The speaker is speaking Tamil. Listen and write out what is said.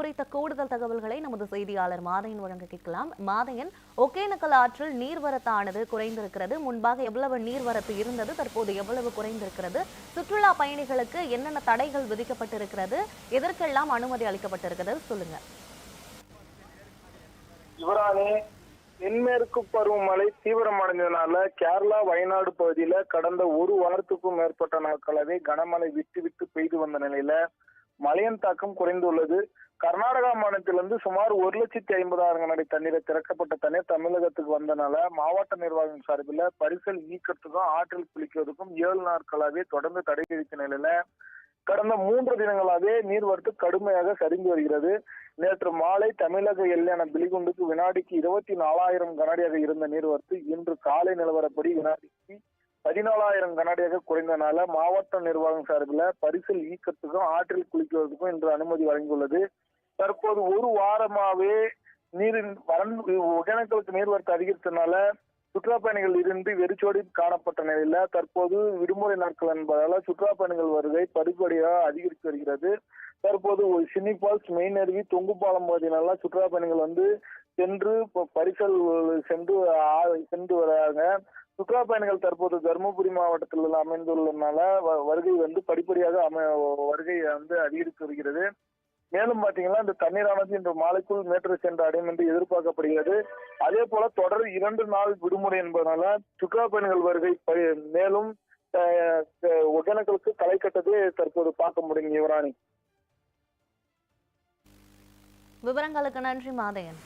குறித்த கூடுதல் தகவல்களை நமது செய்தியாளர் மாதையன் வழங்க கேட்கலாம். மாதையன் ஒகேனக்கல் ஆற்றில் நீர்வரத்தானது குறைந்திருக்கிறது. முன்பாக எவ்வளவு நீர்வரத்து இருந்தது? தற்போது எவ்வளவு குறைந்திருக்கிறது? சுற்றுலா பயணிகளுக்கு என்னென்ன தடைகள் விதிக்கப்பட்டிருக்கிறது? எதற்கெல்லாம் அனுமதி அளிக்கப்பட்டிருக்கிறது? சொல்லுங்க. தென்மேற்கு பருவமழை தீவிரமடைந்ததுனால கேரளா வயநாடு பகுதியில கடந்த ஒரு வாரத்துக்கும் மேற்பட்ட நாட்களாவே கனமழை விட்டு விட்டு பெய்து வந்த நிலையில மழையின் தாக்கம் குறைந்துள்ளது. கர்நாடகா மாநிலத்திலிருந்து சுமார் ஒரு லட்சத்தி ஐம்பதாயிரம் கனடி தண்ணீரை திறக்கப்பட்ட தண்ணீர் தமிழகத்துக்கு வந்தனால மாவட்ட நிர்வாகம் சார்பில் பரிசல் நீக்கிறதுக்கும் ஆற்றில் குளிக்கிறதுக்கும் ஏழு நாட்களாகவே தொடர்ந்து தடை விதித்த நிலையில கடந்த மூன்று தினங்களாகவே நீர்வரத்து கடுமையாக சரிந்து வருகிறது. நேற்று மாலை தமிழக எல்லையான பிலிகுண்டுக்கு வினாடிக்கு இருபத்தி நாலாயிரம் கனடியாக இருந்த நீர்வரத்து இன்று காலை நிலவரப்படி வினாடிக்கு பதினாலாயிரம் கனடியாக குறைந்தனால மாவட்ட நிர்வாகம் சார்பில் பரிசல் ஈக்கத்துக்கும் ஆற்றில் குளிக்கிறதுக்கும் இன்று அனுமதி வழங்கியுள்ளது. தற்போது ஒரு வாரமாவே நீரின் வறண்டு ஒகேனக்கலுக்கு நீர்வரத்து அதிகரித்தனால சுற்றுலா பயணிகள் இருந்து வெறிச்சோடி காணப்பட்ட நிலையில தற்போது விடுமுறை நாட்கள் என்பதால சுற்றுலா பயணிகள் வருகை படிப்படியாக அதிகரித்து வருகிறது. தற்போது ஒரு சினி ஃபால்ஸ் மெயின் அருவி தொங்கு பாலம் சுற்றுலா பயணிகள் வந்து சென்று பரிசல் சென்று ஆ- சென்று வராங்க. சுற்றுலா பயணிகள் தற்போது தருமபுரி மாவட்டத்தில் அமைந்துள்ளனால வ- வருகை வந்து படிப்படியாக அமை வருகை வந்து அதிகரித்து வருகிறது. மேலும் பாத்தீங்கன்னா இந்த தண்ணீரானது இன்று மாலைக்குள் மீட்டர் சென்று அடையும் என்று எதிர்பார்க்கப்படுகிறது. அதே போல தொடர் இரண்டு நாள் விடுமுறை என்பதனால சுற்றுலா பயணிகள் வருகை ப- மேலும் ஒகேனக்கலுக்கு களை கட்டதே தற்போது பார்க்க முடியும் யுவராணி. விவரங்களுக்கு நன்றி மாதையன்